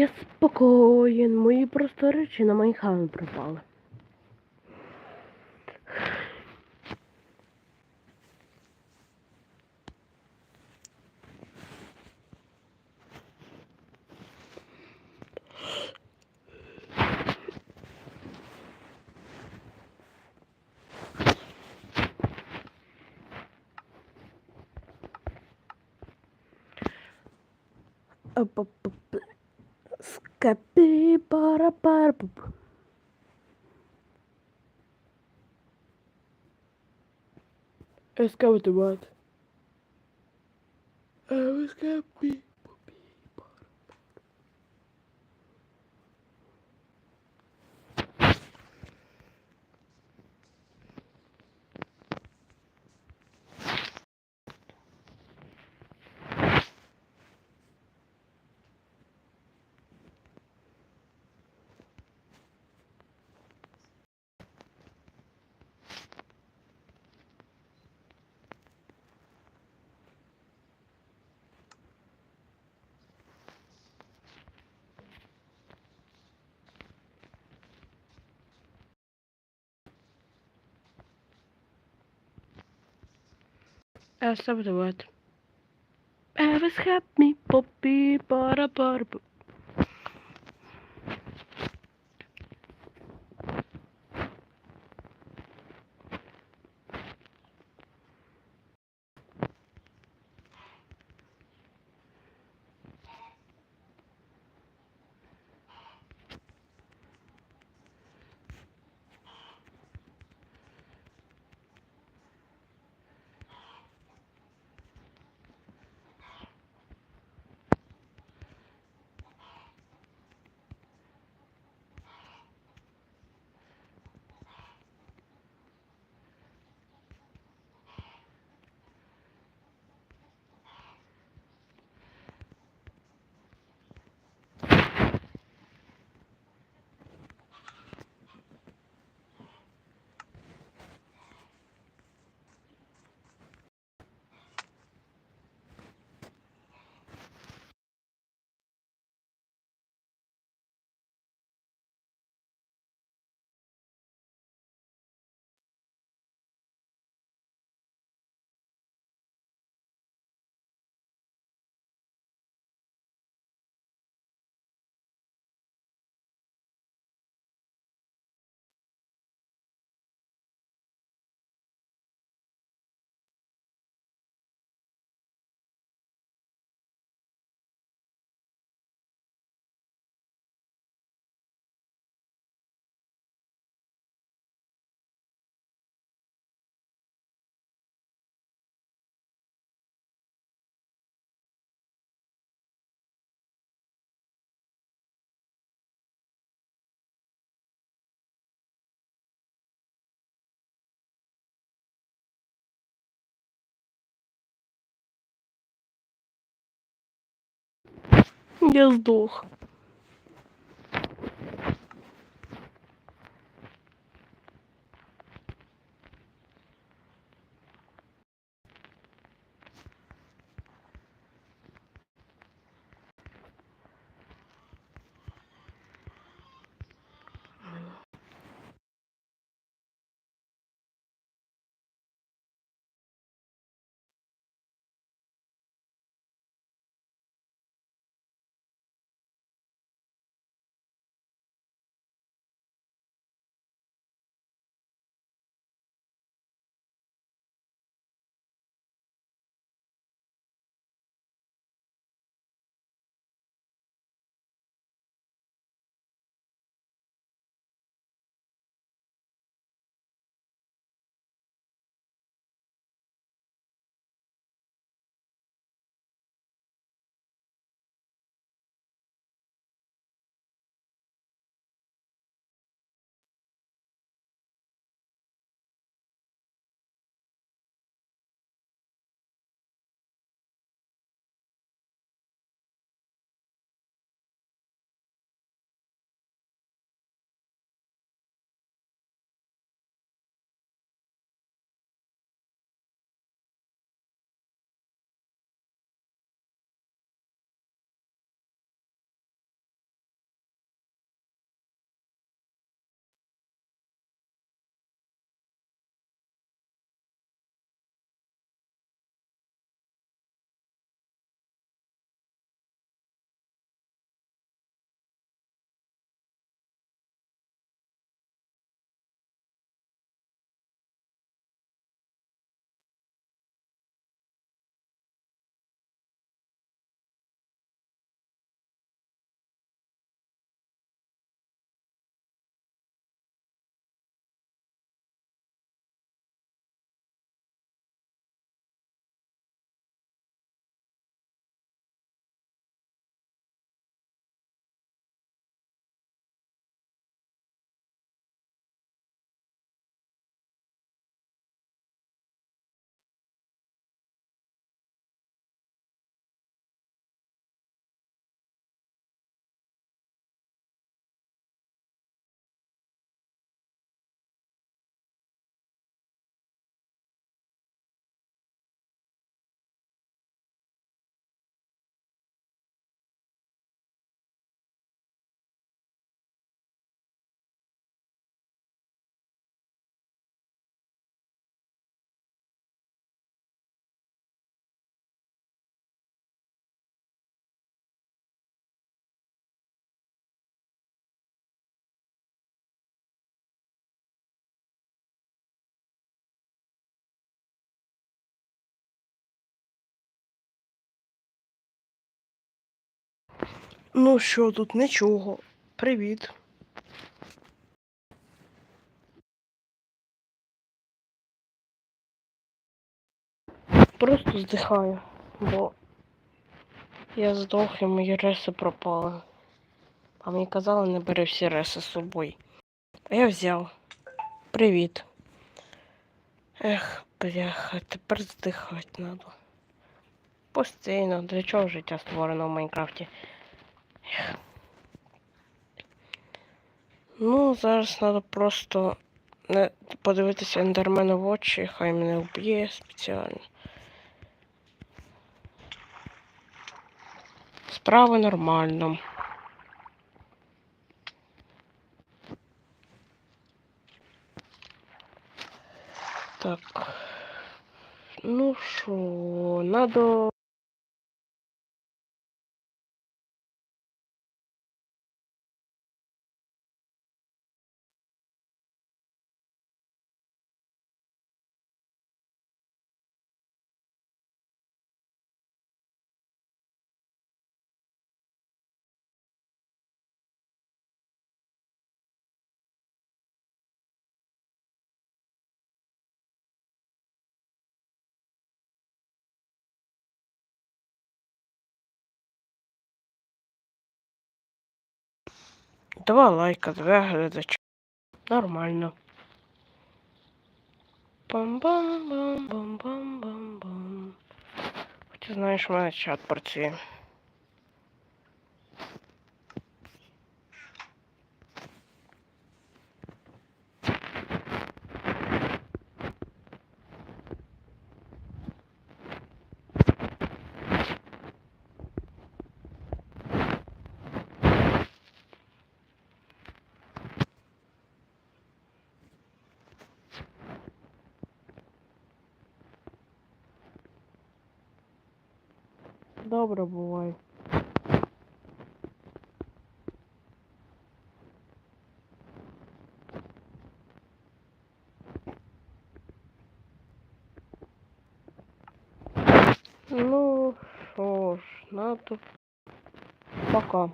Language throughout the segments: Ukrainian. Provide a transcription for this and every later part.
Я спокоєн, мої просто речі на Майнхаун пропали. Оп-оп-оп. Capybara barb. Let's go with the word. I was happy. Estağfurullah. Elvis help me, Poppy, para para. Я сдох. Ну що тут нічого. Привіт. Просто здихаю, бо я здох і мої реси пропали. А мені казали, не бери всі реси з собою. А я взяв. Привіт. Ех, бляха, тепер здихати треба. Постійно, для чого життя створено в Майнкрафті? Ну, зараз треба просто не подивитися ендермену в очі, хай мене вб'є спеціально. Справа нормально. Так. Ну що, надо. Два лайка, два глядача. Нормально. Бам-бам-бам-бам-бам-бам-бам. Хоча знаєш, у мене чат працює. Добре бувай. Ну, що ж, надо. Пока.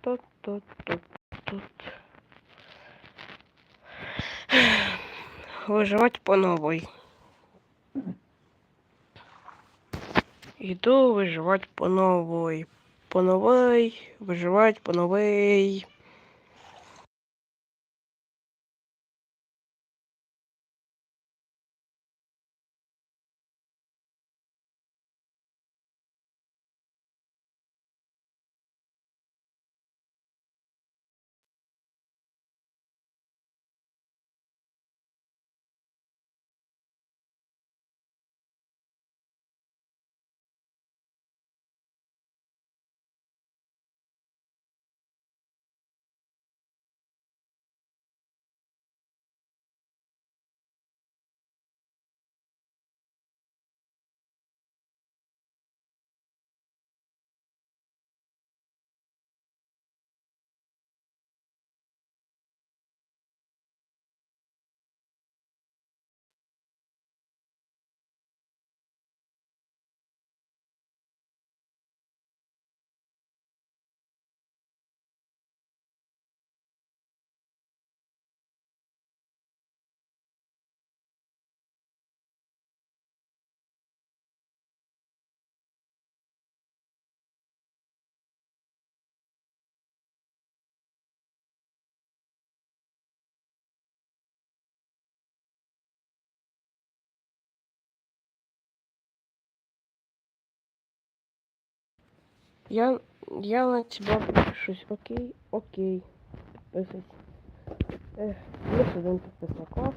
Тут, тут, тут, тут. Виживати по новій. Іду выживать по новой. По новой, выживать по новій. Я, я на тебя подпишусь. Окей, окей. Подписывайся. Эх, ну, сезон подписаков.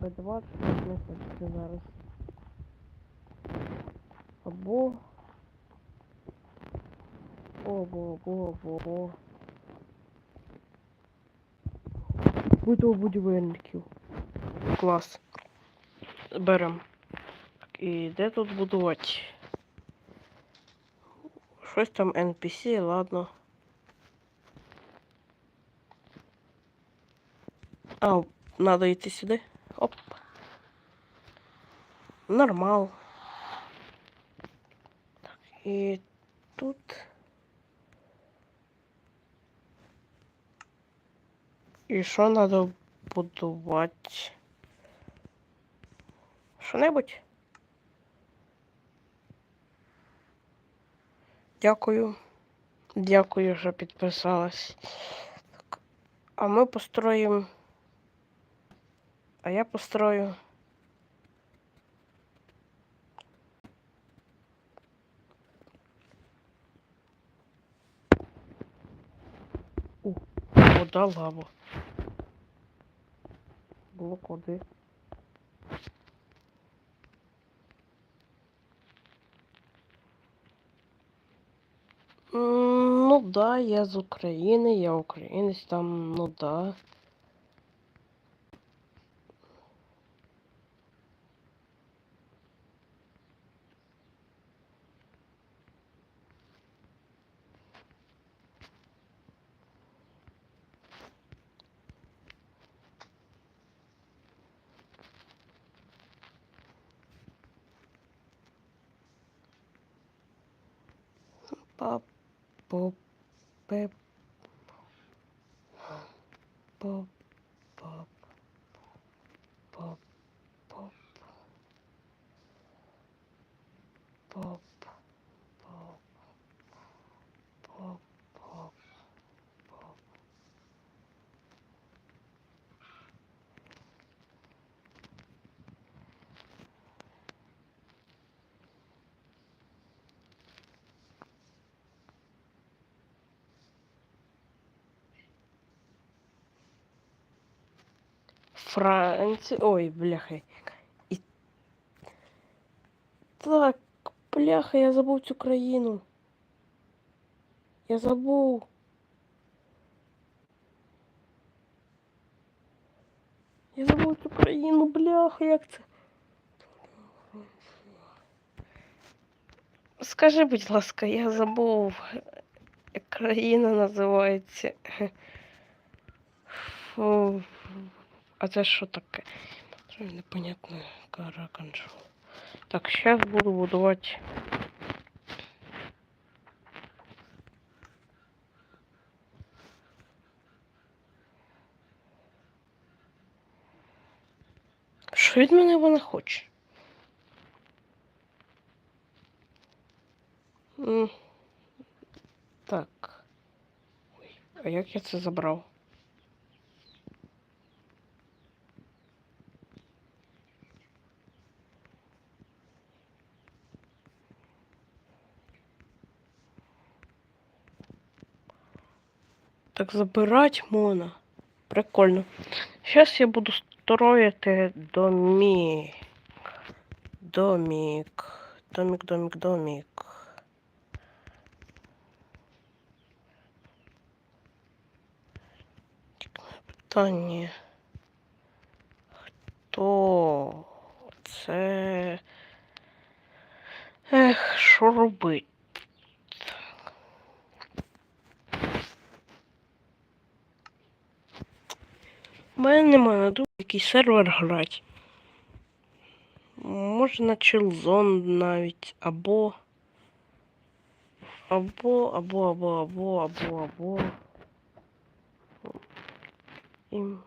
Б20 не хочу зараз. Або... Або, або, або, або. Буду будівельників. Клас. Берем. І де тут будувати? Щось там NPC, ладно. А, надо йти сюди. Оп. Нормал. Так, і тут. І що треба будувати? Що-небудь? Дякую. Дякую, що підписалась. Так. А ми построїмо. А я построю. О, вода лава. Блок води. Да, я з України, я українець там, ну да. Па по пе по па по по по по по Франція. Ой, бляха. І... Так, бляха, я забув цю. Я забув. Я забув цю бляха, як це. Скажи, будь ласка, я забув. Як називається. Фу. А це що таке? Непонятно. Караканшу. Так, зараз буду будувати. Що від мене вона хоче? Так. Ой, а як я це забрав? Так забирать можна. Прикольно. Зараз я буду строїти домік. Домік. Домік, домік, домік. Питання. Хто це? Ех, що робити? У мене немає на думку, який сервер грати. Можна chillzone навіть, або. Або, або, або, або, або, або. Ім...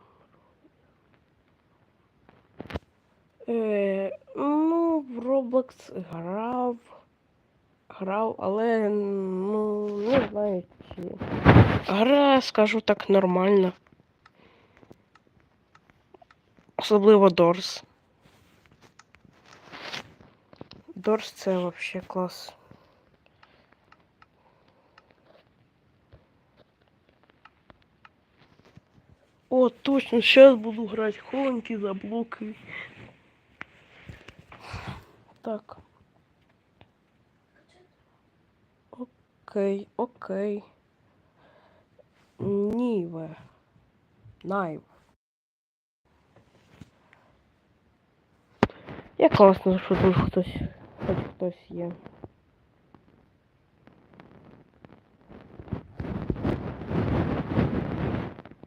Е, ну, в Roblox грав. Грав, але ну, не знаю чи. Гра, скажу так, нормальна. Особливо Дорс. Дорс це вообще клас. О, точно, сейчас буду грати хованки за блоки. Так. Окей, окей. Ніве. Найв. Я класно, що тут хтось, хтось є.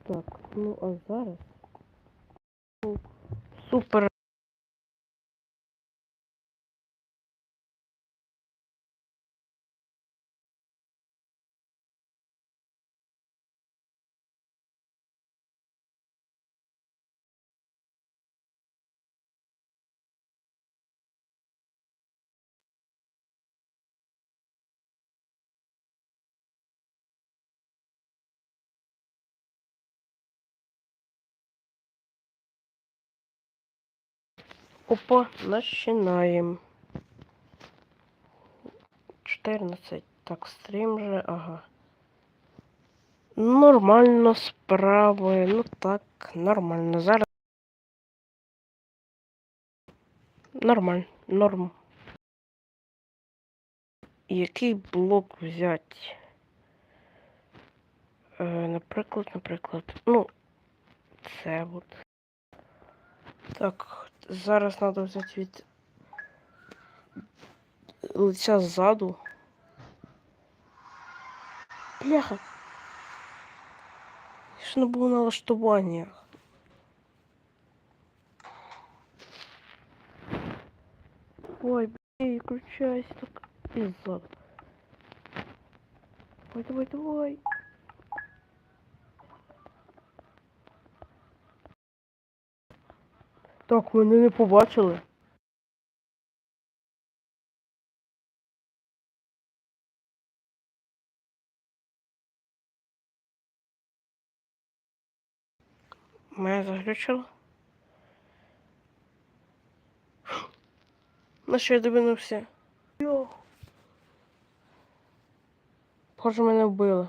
Так, ну а зараз. Супер Опа, начинаем. 14. Так, стрім же, ага. Нормально справи. Ну так, нормально. Зараз. Нормально, норм. Який блок взяти? Е, наприклад, наприклад. Ну, це от. Так, зараз треба взяти від лиця ззаду. Бляха. Ж не був на налаштуваннях. Ой, блин, включайся так. Ззаду. Давай, давай, давай. Так, мене не побачили. Мене заглючило. На що я дивинувся? Йо. Похоже, мене вбили.